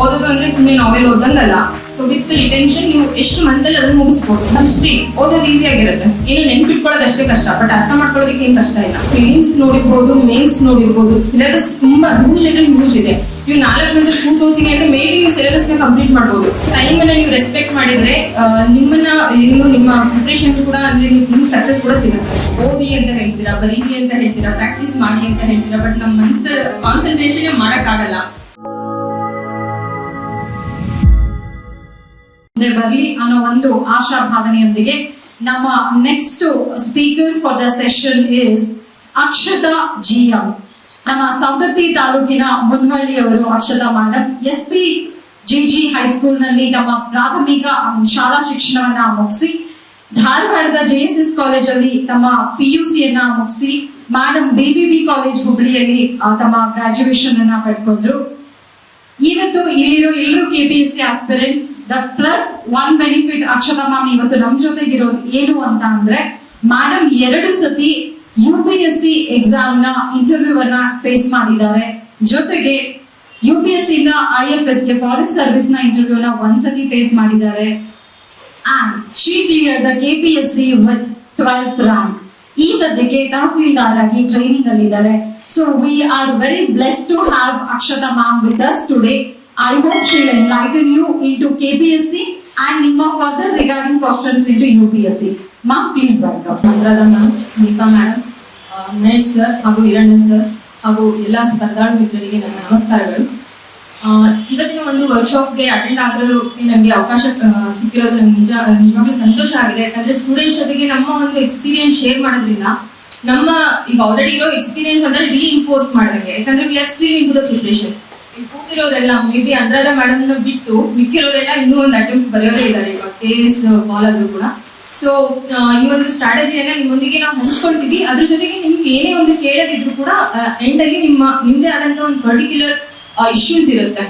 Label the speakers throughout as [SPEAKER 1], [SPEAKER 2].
[SPEAKER 1] ಓದೋದು ಅಂದ್ರೆ ಸುಮ್ಮನೆ ನಾವೆಲ್ ಓದಂಗಲ್ಲ ಸೊ ವಿತ್ ರಿಟೆನ್ಷನ್ ನೀವು ಎಷ್ಟು ಮಂತಲ್ಲಿ ಅದನ್ನ ಮುಗಿಸ್ಬೋದು. ಹಿಸ್ಟ್ರಿ ಓದೋದು ಈಸಿ ಆಗಿರುತ್ತೆ. ಏನು ನೆನ್ಪಿಟ್ಕೊಳ್ಳೋದು ಅಷ್ಟೇ ಕಷ್ಟ. ಬಟ್ ಅರ್ಥ ಮಾಡ್ಕೊಳ್ಳೋದಕ್ಕೆ ಏನು ಕಷ್ಟ ಇಲ್ಲ. ಫಿಲಿಮ್ಸ್ ನೋಡಿರ್ಬೋದು ಮೇನ್ಸ್ ನೋಡಿರ್ಬೋದು ಸಿಲೆಬಸ್ ತುಂಬಾ ಹ್ಯೂಜ್ ಅಂದ್ರೆ ಹ್ಯೂಜ್ ಇದೆ. ನೀವು ನಾಲ್ಕು ಗಂಟೆ ಕೂತೋತೀನಿ ಅಂದ್ರೆ ಮೇ ಬಿ ನೀವು ಸಿಲೆಬಸ್ನ ಕಂಪ್ಲೀಟ್ ಮಾಡ್ಬೋದು. ಟೈಮ್ ಅನ್ನ ನೀವು ರೆಸ್ಪೆಕ್ಟ್ ಮಾಡಿದ್ರೆ ನಿಮ್ಮನ್ನ ಏನು ನಿಮ್ಮ ಪ್ರಿಪ್ರೇಷನ್ ಕೂಡ ಅಂದ್ರೆ ನಿಮ್ಗೆ ಸಕ್ಸಸ್ ಕೂಡ ಸಿಗುತ್ತೆ. ಓದಿ ಅಂತ ಹೇಳ್ತೀರಾ, ಬರೀರಿ ಅಂತ ಹೇಳ್ತೀರಾ ಪ್ರಾಕ್ಟೀಸ್ ಮಾಡಿ ಅಂತ ಹೇಳ್ತೀರಾ ಬಟ್ ನಮ್ಮ ಮನ್ಸು ಕಾನ್ಸಂಟ್ರೇಷನ್ ಮಾಡಕ್ಕಾಗಲ್ಲ.
[SPEAKER 2] ಬರಲಿ ಅನ್ನೋ ಒಂದು ಆಶಾ ಭಾವನೆಯೊಂದಿಗೆ ನಮ್ಮ next speaker for the session is Akshata G M ನಮ್ಮ ಸವದತ್ತಿ ತಾಲೂಕಿನ ಮುನ್ವಳ್ಳಿಯವರು Akshata madam S P G G ಹೈಸ್ಕೂಲ್ನಲ್ಲಿ ತಮ್ಮ ಪ್ರಾಥಮಿಕ ಶಾಲಾ ಶಿಕ್ಷಣವನ್ನ ಮುಗಿಸಿ, ಧಾರವಾಡದ ಜೆ ಎಸ್ ಎಸ್ ಕಾಲೇಜಲ್ಲಿ ತಮ್ಮ ಪಿ ಯು ಸಿಯನ್ನ ಮುಗಿಸಿ ಮೇಡಮ್ ಬಿಬಿಬಿ ಕಾಲೇಜ್ ಹುಬ್ಳಿಯಲ್ಲಿ ತಮ್ಮ ಗ್ರಾಜುಯೇಷನ್ ಅನ್ನ ಪಡ್ಕೊಂಡ್ರು. ಇವತ್ತು ಇಲ್ಲಿರೋ ಎಲ್ಲರೂ K P S C aspirants the plus one benefit Akshata ma'am ಇವತ್ತು ನಮ್ ಜೊತೆಗಿರೋದು ಏನು ಅಂತ ಅಂದ್ರೆ ಮೇಡಮ್ ಎರಡು ಸತಿ ಯು ಪಿ ಎಸ್ ಸಿ ಎಕ್ಸಾಮ್ನ ಇಂಟರ್ವ್ಯೂ ಅನ್ನ ಫೇಸ್ ಮಾಡಿದ್ದಾರೆ. ಜೊತೆಗೆ ಯು ಪಿ ಎಸ್ ಸಿ ಇಂದ ಐ ಎಫ್ ಎಸ್ಗೆ ಫಾರೆಸ್ಟ್ ಸರ್ವಿಸ್ನ ಇಂಟರ್ವ್ಯೂ ನ ಒಂದ್ಸತಿ ಫೇಸ್ ಮಾಡಿದ್ದಾರೆ. And she clear the K P S C with twelfth rank ಈ ಸದ್ಯಕ್ಕೆ ತಹಸೀಲ್ದಾರ್ ಆಗಿ training ಅಲ್ಲಿದ್ದಾರೆ. So we are very bless to have Akshata ma'am with us today I hope she enlighten you into K P S C and ನಿಮ್ಮ further regarding questions into U P S C ma'am please welcome
[SPEAKER 1] Anuradha ma'am Deepa madam Mahesh sir ಹಾಗೂ Hiranya sir ಹಾಗೂ ಎಲ್ಲ ಸ್ಪರ್ಧಾಳು ಮಿತ್ರರಿಗೆ ನನ್ನ ನಮಸ್ಕಾರಗಳು. ಇವತ್ತಿನ ಒಂದು ವರ್ಕ್ಶಾಪ್ಗೆ attend ಆಗಿರೋದು ನನಗೆ ಅವಕಾಶ ಸಿಕ್ಕಿರೋದು ನನಗೆ ನಿಜ, ನಿಜವಾಗ್ಲೂ ಸಂತೋಷ ಆಗಿದೆ. ಯಾಕಂದ್ರೆ ಸ್ಟೂಡೆಂಟ್ಸ್ ಜೊತೆಗೆ ನಮ್ಮ ಒಂದು ಎಕ್ಸ್ಪೀರಿಯನ್ಸ್ ಶೇರ್ ಮಾಡೋದ್ರಿಂದ ನಮ್ಮ ಈಗ ಆಲ್ರೆಡಿ ಇರೋ ಎಕ್ಸ್ಪೀರಿಯನ್ಸ್ ಅಂದ್ರೆ ರೀಇನ್ಫೋರ್ಸ್ ಮಾಡಿದಂಗೆ. ಯಾಕಂದ್ರೆ we are still into the preparation ಕೂತಿರೋರೆಲ್ಲ maybe Anuradha madam ಬಿಟ್ಟು ಮಿಕ್ಕಿರೋರೆಲ್ಲ ಇನ್ನೂ ಒಂದು ಅಟೆಂಪ್ಟ್ ಬರೆಯೋರೇ ಇದ್ದಾರೆ ಇವಾಗ ಕೆ ಎಸ್ ಕಾಲ್ ಆದ್ರೂ ಕೂಡ. ಸೊ ಈ ಒಂದು ಸ್ಟ್ರಾಟಜಿಯನ್ನ ನಿಮ್ಮೊಂದಿಗೆ ನಾವು ಹಂಚ್ಕೊಳ್ತೀವಿ. ಅದ್ರ ಜೊತೆಗೆ ನಿಮ್ಗೆ ಏನೇ ಒಂದು ಕೇಳೋದಿದ್ರು ಕೂಡ ಎಂಡ್ ಅಲ್ಲಿ ನಿಮ್ಮ, ನಿಮ್ದೇ ಆದಂತ ಒಂದು ಪರ್ಟಿಕ್ಯುಲರ್ ಇಶ್ಯೂಸ್ ಇರುತ್ತೆ.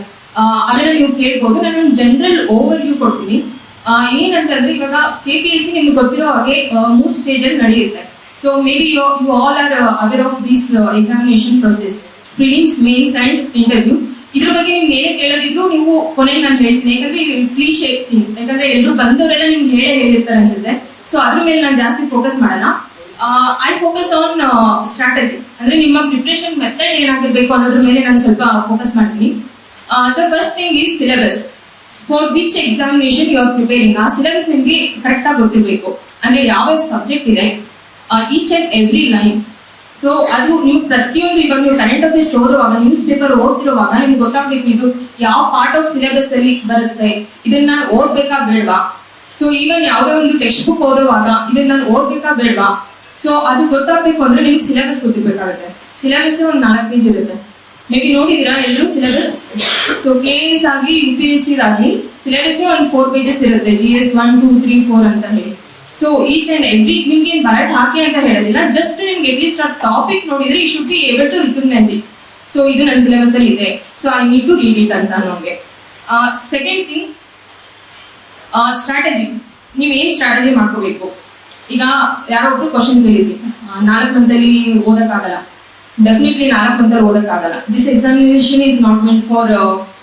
[SPEAKER 1] ಅದನ್ನ ನೀವು ಕೇಳ್ಬೋದು. ನಾನು ಒಂದು ಜನರಲ್ ಓವರ್ ವ್ಯೂ ಕೊಡ್ತೀನಿ ಏನಂತಂದ್ರೆ ಇವಾಗ ಕೆ ಪಿ ಎಸ್ ಸಿ ನಿಮ್ಗೆ ಗೊತ್ತಿರೋ ಹಾಗೆ ಮೂರು ಸ್ಟೇಜ್ ಅಲ್ಲಿ ನಡೆಯುತ್ತೆ. So maybe you all are aware of this examination process prelims mains and interview ಇದ್ರ ಬಗ್ಗೆ ನಿಮ್ಗೆ ಏನೇ ಕೇಳೋದಿದ್ರು ನೀವು ಕೊನೆಗೆ ನಾನು ಹೇಳ್ತೀನಿ. ಯಾಕಂದ್ರೆ ಇದು ಹೇಳ್ತೀನಿ ಯಾಕಂದ್ರೆ ಎಲ್ಲರೂ ಬಂದವರೆಲ್ಲ ನಿಮ್ಗೆ ಹೇಳೇ ಹೇಳಿರ್ತಾರೆ ಅನ್ಸುತ್ತೆ. ಸೊ ಅದ್ರ ಮೇಲೆ ನಾನು ಜಾಸ್ತಿ ಫೋಕಸ್ ಮಾಡಲ್ಲ ಐ ಫೋಕಸ್ ಆನ್ ಸ್ಟ್ರಾಟಜಿ ಅಂದ್ರೆ ನಿಮ್ಮ ಪ್ರಿಪ್ರೇಷನ್ ಮೆಥಡ್ ಏನಾಗಿರ್ಬೇಕು ಅನ್ನೋದ್ರ ಮೇಲೆ ನಾನು ಸ್ವಲ್ಪ ಫೋಕಸ್ ಮಾಡ್ತೀನಿ. The first thing is syllabus for which examination you are preparing ಆ ಸಿಲೆಬಸ್ ನಿಮಗೆ ಕರೆಕ್ಟ್ ಆಗಿ ಗೊತ್ತಿರಬೇಕು. ಅಂದ್ರೆ ಯಾವ ಸಬ್ಜೆಕ್ಟ್ ಇದೆ each and every line so ಅದು ನೀವು ಪ್ರತಿಯೊಂದು ಇವಾಗ ನೀವು ಕರೆಂಟ್ ಅಫೇರ್ಸ್ ಓದುವಾಗ ನ್ಯೂಸ್ ಪೇಪರ್ ಓದ್ತಿರುವಾಗ ನಿಮ್ಗೆ ಗೊತ್ತಾಗ್ಬೇಕು ಇದು ಯಾವ ಪಾರ್ಟ್ ಆಫ್ ಸಿಲೆಬಸ್ ಅಲ್ಲಿ ಬರುತ್ತೆ. ಇದನ್ನ ನಾನು ಓದ್ಬೇಕಾ ಬೇಡವಾ? ಸೊ ಈವನ್ ಯಾವುದೇ ಒಂದು ಟೆಕ್ಸ್ಟ್ ಬುಕ್ ಓದುವಾಗ ಇದನ್ನ ನಾನು ಓದ್ಬೇಕಾ ಬೇಡವಾ? ಸೊ ಅದು ಗೊತ್ತಾಗ್ಬೇಕು ಅಂದ್ರೆ ನಿಮ್ಗೆ ಸಿಲೆಬಸ್ ಗೊತ್ತಿರ್ಬೇಕಾಗುತ್ತೆ. ಸಿಲೆಬಸ್ ಒಂದು ನಾಲ್ಕು ಪೇಜ್ ಇರುತ್ತೆ. ಮೇ ಬಿ ನೋಡಿದೀರಾ ಎಲ್ಲರೂ ಸಿಲೆಬಸ್ ಸೊ ಕೆ ಎಸ್ ಆಗಲಿ ಯು ಪಿ ಎಸ್ ಸಿ ಆಗಲಿ ಸಿಲೆಬಸ್ ಒಂದು ಫೋರ್ ಪೇಜಸ್ ಇರುತ್ತೆ. G S one two three four ಅಂತ ಹೇಳಿ. ಸೊ ಈಚ್ ಅಂಡ್ ಎವ್ರಿ ನಿಮ್ಗೆ ಬಯಟ್ ಹಾಕಿ ಅಂತ ಹೇಳೋದಿಲ್ಲ. ಜಸ್ಟ್ ನಿಮ್ಗೆ ಅಟ್ಲೀಸ್ಟ್ ಆ ಟಾಪಿಕ್ ನೋಡಿದ್ರೆ ಈ should be able to recognise it so ಇದು ನನ್ನ ಸಿಲೆಬಸ್ ಅಲ್ಲಿ ಇದೆ. So I need to read it ಅಂತ ನಮಗೆ. ಸೆಕೆಂಡ್ ಥಿಂಗ್ ಸ್ಟ್ರಾಟಜಿ ನೀವು ಏನ್ ಸ್ಟ್ರಾಟಜಿ ಮಾಡ್ಕೋಬೇಕು? ಈಗ ಯಾರೋ ಒಬ್ರು ಕ್ವಶನ್ ಕೇಳಿದ್ರಿ. ನಾಲ್ಕು ಮಂತಲ್ಲಿ ಓದಕ್ಕಾಗಲ್ಲ. ಡೆಫಿನೆಟ್ಲಿ ನಾಲ್ಕು ಮಂತಲ್ಲಿ ಓದಕ್ಕಾಗಲ್ಲ. This examination is not meant for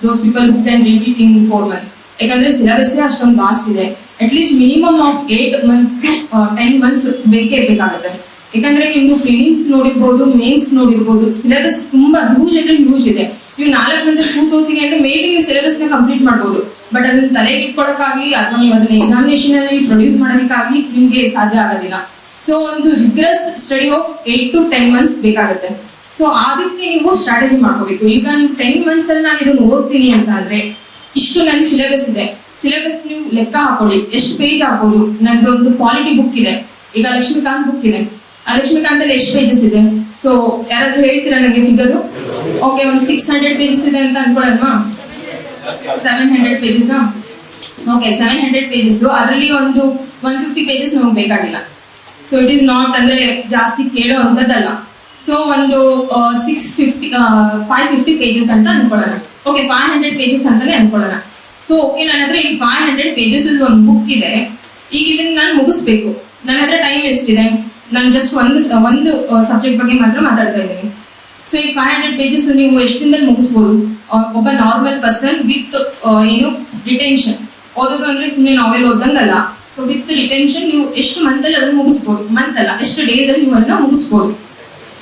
[SPEAKER 1] those people who can read it in four months ಯಾಕಂದ್ರೆ ಸಿಲೆಬಸ್ ಅಷ್ಟೊಂದು ವಾಸ್ಟ್ ಇದೆ. At least minimum of eight month ten months ಬೇಕೇ ಬೇಕಾಗುತ್ತೆ. ಯಾಕಂದ್ರೆ ನಿಮ್ದು ಫಿಲಿಮ್ಸ್ ನೋಡಿರ್ಬೋದು ಮೇನ್ಸ್ ನೋಡಿರ್ಬೋದು ಸಿಲೆಬಸ್ ತುಂಬಾ ಹ್ಯೂಜ್ ಅಂದ್ರೆ ಹ್ಯೂಜ್ ಇದೆ. ನೀವು ನಾಲ್ಕು ಗಂಟೆ ಕೂತೋಗ್ತೀನಿ ಅಂದ್ರೆ ಮೇ ಬಿ ನೀವು ಸಿಲೆಬಸ್ನ ಕಂಪ್ಲೀಟ್ ಮಾಡ್ಬೋದು. ಬಟ್ ಅದನ್ನ ತಲೆಗೆ ಇಟ್ಕೊಳಕ್ಕಾಗ್ಲಿ, ಅಥವಾ ನೀವು ಅದನ್ನ ಎಕ್ಸಾಮಿನೇಷನ್ ಅಲ್ಲಿ ಪ್ರೊಡ್ಯೂಸ್ ಮಾಡೋದಕ್ಕಾಗ್ಲಿ ನಿಮ್ಗೆ ಸಾಧ್ಯ ಆಗೋದಿಲ್ಲ. ಸೊ ಒಂದು rigorous study of eight to ten months ಬೇಕಾಗುತ್ತೆ. ಸೊ ಅದಕ್ಕೆ ನೀವು ಸ್ಟ್ರಾಟಜಿ ಮಾಡ್ಕೋಬೇಕು. ಈಗ ನೀವು ಟೆನ್ ಮಂತ್ಸ್ ಅಲ್ಲಿ ನಾನು ಇದನ್ನ ಓದ್ತೀನಿ ಅಂತ ಅಂದ್ರೆ, ಇಷ್ಟು ನನ್ನ ಸಿಲೆಬಸ್ ಇದೆ. ಸಿಲೆಬಸ್ ನೀವು ಲೆಕ್ಕ ಹಾಕೊಳ್ಳಿ. ಎಷ್ಟು ಪೇಜ್ ಆಗ್ಬೋದು? ನಂದು ಒಂದು ಕ್ವಾಲಿಟಿ ಬುಕ್ ಇದೆ. ಈಗ ಲಕ್ಷ್ಮೀಕಾಂತ್ ಬುಕ್ ಇದೆ. ಆ ಲಕ್ಷ್ಮೀಕಾಂತ್ ಅಲ್ಲಿ ಎಷ್ಟು ಪೇಜಸ್ ಇದೆ? ಸೊ ಯಾರಾದ್ರೂ ಹೇಳ್ತೀರಾ ನನಗೆ ಫಿಗರ್ ಓಕೆ ಒಂದು ಸಿಕ್ಸ್ ಹಂಡ್ರೆಡ್ ಪೇಜಸ್ ಇದೆ ಅಂತ ಅನ್ಕೊಳ್ಳೋದವಾ seven hundred pages okay seven hundred pages ಅದರಲ್ಲಿ ಒಂದು ಒನ್ ಫಿಫ್ಟಿ ಪೇಜಸ್ ನಮಗೆ ಬೇಕಾಗಿಲ್ಲ. ಸೊ ಇಟ್ ಈಸ್ ನಾಟ್ ಅಂದ್ರೆ ಜಾಸ್ತಿ ಕೇಳೋ ಅಂಥದ್ದಲ್ಲ ಸೊ ಒಂದು six fifty five fifty pages ಅಂತ ಅನ್ಕೊಳ್ಳೋಣ. ಓಕೆ ಫೈವ್ ಹಂಡ್ರೆಡ್ ಪೇಜಸ್ ಅಂತಾನೆ ಅನ್ಕೊಳ್ಳೋಣ. ಸೊ ಓಕೆ ನನ್ನ ಹತ್ರ ಈಗ ಫೈವ್ ಹಂಡ್ರೆಡ್ ಪೇಜಸ್ ಒಂದು ಬುಕ್ ಇದೆ. ಈಗ ಇದನ್ನ ನಾನು ಮುಗಿಸ್ಬೇಕು. ನನ್ನ ಹತ್ರ ಟೈಮ್ ಎಷ್ಟಿದೆ? ನಾನು ಜಸ್ಟ್ ಒಂದು ಒಂದು ಸಬ್ಜೆಕ್ಟ್ ಬಗ್ಗೆ ಮಾತ್ರ ಮಾತಾಡ್ತಾ ಇದ್ದೀನಿ. ಸೊ ಈ ಫೈವ್ ಹಂಡ್ರೆಡ್ ಪೇಜಸ್ ನೀವು ಎಷ್ಟು ದಿನದಲ್ಲಿ ಮುಗಿಸ್ಬೋದು ಒಬ್ಬ ನಾರ್ಮಲ್ ಪರ್ಸನ್ ವಿತ್ ಏನು ರಿಟೆನ್ಷನ್ ಓದೋದು ಅಂದ್ರೆ ಸುಮ್ಮನೆ ನಾವೆಲ್ ಓದಂಗಲ್ಲ ಸೊ ವಿತ್ ರಿಟೆನ್ಷನ್ ನೀವು ಎಷ್ಟು ಮಂತ್ ಅಲ್ಲಿ ಅದನ್ನ ಮುಗಿಸ್ಬೋದು. ಮಂತ್ ಅಲ್ಲ, ಎಷ್ಟು ಡೇಸ್ ಅಲ್ಲಿ ನೀವು ಅದನ್ನ ಮುಗಿಸ್ಬೋದು.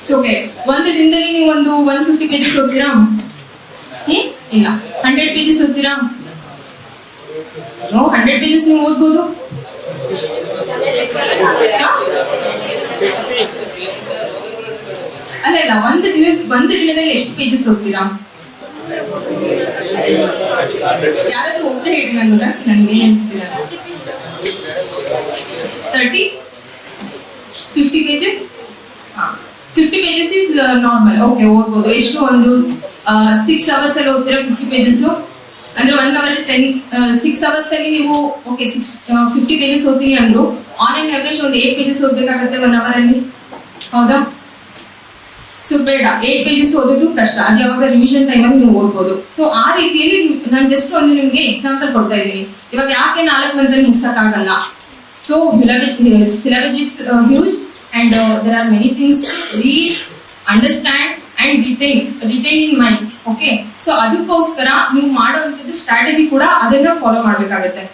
[SPEAKER 1] ಸೊ ಓಕೆ ಒಂದು ದಿನದಲ್ಲಿ ನೀವು ಒಂದು ಒನ್ ಫಿಫ್ಟಿ ಪೇಜಸ್ ಓದ್ತೀರಾ? ಇಲ್ಲ. ಹಂಡ್ರೆಡ್ ಪೇಜಸ್ ಓದ್ತೀರಾ? ಹಂಡ್ರೆಡ್ ಪೇಜಸ್ ನೀವು ಓದ್ಬೋದು. ಅಲ್ಲ ಅಲ್ಲ, ಒಂದು ದಿನ ಒಂದು ದಿನದಲ್ಲಿ ಎಷ್ಟು ಪೇಜಸ್ ಓದ್ತೀರಾ? ಯಾರಾದ್ರೂ ಒಬ್ಬರೇ ಹೇಳಿ ನನಗೆ ಹೇಳ್ತೀರಾ? Thirty fifty pages fifty pages is normal okay ಓದ್ಬೋದು. ಎಷ್ಟು ಒಂದು ಸಿಕ್ಸ್ ಅವರ್ಸ್ ಅಲ್ಲಿ ಓದ್ತೀರಾ ಫಿಫ್ಟಿ ಪೇಜಸ್ ಅಂದ್ರೆ one hour ten six hours ಅಲ್ಲಿ ನೀವು ಓಕೆ ಸಿಕ್ಸ್ ಫಿಫ್ಟಿ ಪೇಜಸ್ ಓದ್ತೀನಿ ಅಂದ್ರು ಆನ್ ಅಂಡ್ ಅವರೇಜ್ ಒಂದು ಏಟ್ ಪೇಜಸ್ ಓದ್ಬೇಕಾಗುತ್ತೆ ಒನ್ ಅವರ್ ಅಲ್ಲಿ? ಹೌದಾ? ಸೊ ಬೇಡ ಏಟ್ ಪೇಜಸ್ ಓದೋದು ಕಷ್ಟ. ಅದು ಯಾವಾಗ ರಿವಿಷನ್ ಟೈಮಲ್ಲಿ ನೀವು ಓದ್ಬೋದು. ಸೊ ಆ ರೀತಿಯಲ್ಲಿ ನಾನು ಜಸ್ಟ್ ಒಂದು ನಿಮಗೆ ಎಕ್ಸಾಂಪಲ್ ಕೊಡ್ತಾ ಇದ್ದೀನಿ. ಇವಾಗ ಯಾಕೆ ನಾಲ್ಕು ಮಂತಲ್ಲಿ ಮುಗಿಸಕ್ಕಾಗಲ್ಲ? So syllabus is huge and there are many things read understand and retain retain in mind okay so ಅದಕ್ಕೋಸ್ಕರ ನೀವು ಮಾಡುವಂಥದ್ದು ಸ್ಟ್ರಾಟಜಿ ಕೂಡ ಅದನ್ನ ಫಾಲೋ ಮಾಡ್ಬೇಕಾಗತ್ತೆ.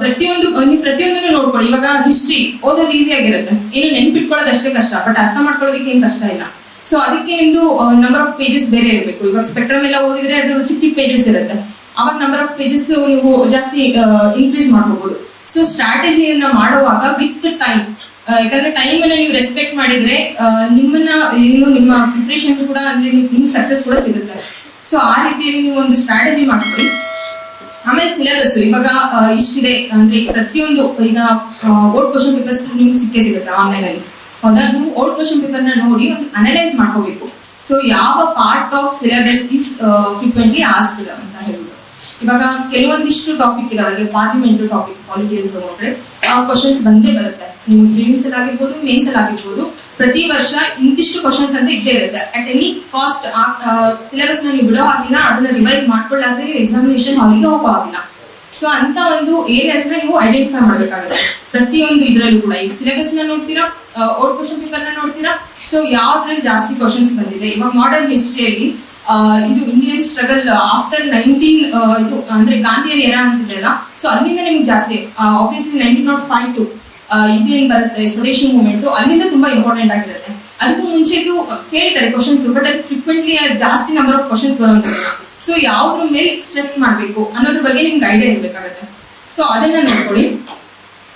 [SPEAKER 1] ಪ್ರತಿಯೊಂದು, ನೀವು ಪ್ರತಿಯೊಂದನ್ನು ನೋಡ್ಕೊಳ್ಳಿ. ಇವಾಗ ಹಿಸ್ಟ್ರಿ ಓದೋದು ಈಸಿ ಆಗಿರುತ್ತೆ. ಏನು ನೆನ್ಪಿಟ್ಕೊಳ್ಳೋದು ಅಷ್ಟೇ ಕಷ್ಟ ಬಟ್ ಅರ್ಥ ಮಾಡ್ಕೊಳ್ಳೋದಕ್ಕೆ ಏನು ಕಷ್ಟ ಇಲ್ಲ. ಸೊ ಅದಕ್ಕೆ ನಿಮ್ದು ನಂಬರ್ ಆಫ್ ಪೇಜಸ್ ಬೇರೆ ಇರಬೇಕು. ಇವಾಗ ಸ್ಪೆಕ್ಟ್ರಮ್ ಎಲ್ಲ ಓದಿದ್ರೆ ಅದು ಚಿಕ್ಕ ಪೇಜಸ್ ಇರುತ್ತೆ. ಅವಾಗ ನಂಬರ್ ಆಫ್ ಪೇಜಸ್ ನೀವು ಜಾಸ್ತಿ ಇನ್ಕ್ರೀಸ್ ಮಾಡ್ಕೋಬಹುದು ಸೊ ಸ್ಟ್ರಾಟಜಿಯನ್ನ ಮಾಡುವಾಗ ವಿತ್ ಟೈಮ್ ಯಾಕಂದ್ರೆ ಟೈಮ್ ಅನ್ನ ನೀವು ರೆಸ್ಪೆಕ್ಟ್ ಮಾಡಿದ್ರೆ ನಿಮ್ಮನ್ನ, ಏನು ನಿಮ್ಮ ಪ್ರಿಪ್ರೇಷನ್ ಕೂಡ ಅಂದ್ರೆ ನಿಮ್ಗೆ ಸಕ್ಸಸ್ ಕೂಡ ಸಿಗುತ್ತೆ. ಸೊ ಆ ರೀತಿಯಲ್ಲಿ ನೀವು ಒಂದು ಸ್ಟ್ರಾಟಜಿ ಮಾಡ್ಕೊಳ್ಳಿ. ಆಮೇಲೆ ಸಿಲೆಬಸ್ ಇವಾಗ ಇಷ್ಟಿದೆ. ಅಂದ್ರೆ ಪ್ರತಿಯೊಂದು, ಈಗ ಓಲ್ಡ್ ಕ್ವಶನ್ ಪೇಪರ್ಸ್ ನಿಮ್ಗೆ ಸಿಕ್ಕೇ ಸಿಗುತ್ತೆ ಆನ್ಲೈನ್ ಅಲ್ಲಿ. ಹೌದಾ? ನೀವು ಓಲ್ಡ್ ಕ್ವಶನ್ ಪೇಪರ್ನ ನೋಡಿ ಅನಲೈಸ್ ಮಾಡ್ಕೋಬೇಕು. ಸೊ ಯಾವ part of syllabus is frequently asked ಅಂತ ಹೇಳ್ಬೋದು ಇವಾಗ, ಕೆಲವೊಂದಿಷ್ಟು ಟಾಪಿಕ್ ಇದಾವೆ. ಪಾರ್ಲಿಮೆಂಟ್ ಟಾಪಿಕ್ ಪಾಲಿಟಿ ಅಂತ ತಗೊಂಡ್ರೆ ಕ್ವಶನ್ಸ್ ಬಂದೇ ಬರುತ್ತೆ. ನಿಮ್ಗೆ ಪ್ರಿಲಿಮ್ಸ್ ಅಲ್ಲಿ ಆಗಿರ್ಬೋದು ಮೇನ್ಸ್ ಅಲ್ಲಿ ಆಗಿರ್ಬೋದು, ಪ್ರತಿ ವರ್ಷ ಇಂತಿಷ್ಟು ಕ್ವಶನ್ಸ್ ಅಂತ ಇದ್ದೇ ಇರುತ್ತೆ. ಅಟ್ ಎನಿ ಕಾಸ್ಟ್ ಸಿಲೆಬಸ್ನ ನೀವು ಬಿಡೋ ಹಾಗಿಲ್ಲ, ಅದನ್ನ ರಿವೈಸ್ ಮಾಡ್ಕೊಳ್ಳಾದ್ರೆ ನೀವು ಎಕ್ಸಾಮಿನೇಷನ್ ಹಾಲಿಗೆ ಹೋಗೋ ಆಗಿಲ್ಲ ಸೊ ಅಂತ ಒಂದು ಏರಿಯಾಸ್ನ ನೀವು ಐಡೆಂಟಿಫೈ ಮಾಡ್ಬೇಕಾಗುತ್ತೆ. ಪ್ರತಿಯೊಂದು ಇದರಲ್ಲೂ ಕೂಡ. ಈ ಸಿಲೆಬಸ್ನ ನೋಡ್ತೀರಾ ಓಲ್ಡ್ ಕ್ವಶನ್ ಪೇಪರ್ನ ನೋಡ್ತೀರಾ? ಸೊ ಯಾವ್ದ್ರಲ್ಲಿ ಜಾಸ್ತಿ ಕ್ವಶನ್ಸ್ ಬಂದಿದೆ? ಇವಾಗ ಮಾಡರ್ನ್ ಹಿಸ್ಟ್ರಿಯಲ್ಲಿ ಇದು ಇಂಡಿಯನ್ ಸ್ಟ್ರಗಲ್ ಆಫ್ಟರ್ ನೈನ್ಟೀನ್ ಇದು ಅಂದ್ರೆ ಗಾಂಧಿಯನ್ ಏರ ಅಂತಿದೆಯಲ್ಲ? ಸೊ ಅಲ್ಲಿಂದ ನಿಮ್ಗೆ ಜಾಸ್ತಿ obviously nineteen naught five to ಇದೇನ್ ಬರುತ್ತೆ ಸ್ವದೇಶಿ ಮೂವ್ಮೆಂಟ್ ಅಲ್ಲಿಂದ ತುಂಬಾ ಇಂಪಾರ್ಟೆಂಟ್ ಆಗಿರುತ್ತೆ. ಅದಕ್ಕೂ ಮುಂಚೆ ಇದು ಕೇಳ್ತಾರೆ ಕ್ವಶನ್ಸ್ ಬಟ್ ಅದು ಫ್ರೀಕ್ವೆಂಟ್ಲಿ ಜಾಸ್ತಿ ನಂಬರ್ ಆಫ್ ಕ್ವಶನ್ಸ್ ಬರುವಂತ ಸೊ ಯಾವ್ದ್ರ ಮೇಲೆ ಸ್ಟ್ರೆಸ್ ಮಾಡಬೇಕು ಅನ್ನೋದ್ರ ಬಗ್ಗೆ ನಿಮ್ಗೆ ಐಡಿಯಾ ಇರಬೇಕಾಗುತ್ತೆ ಸೊ ಅದನ್ನ ನೋಡ್ಕೊಳ್ಳಿ.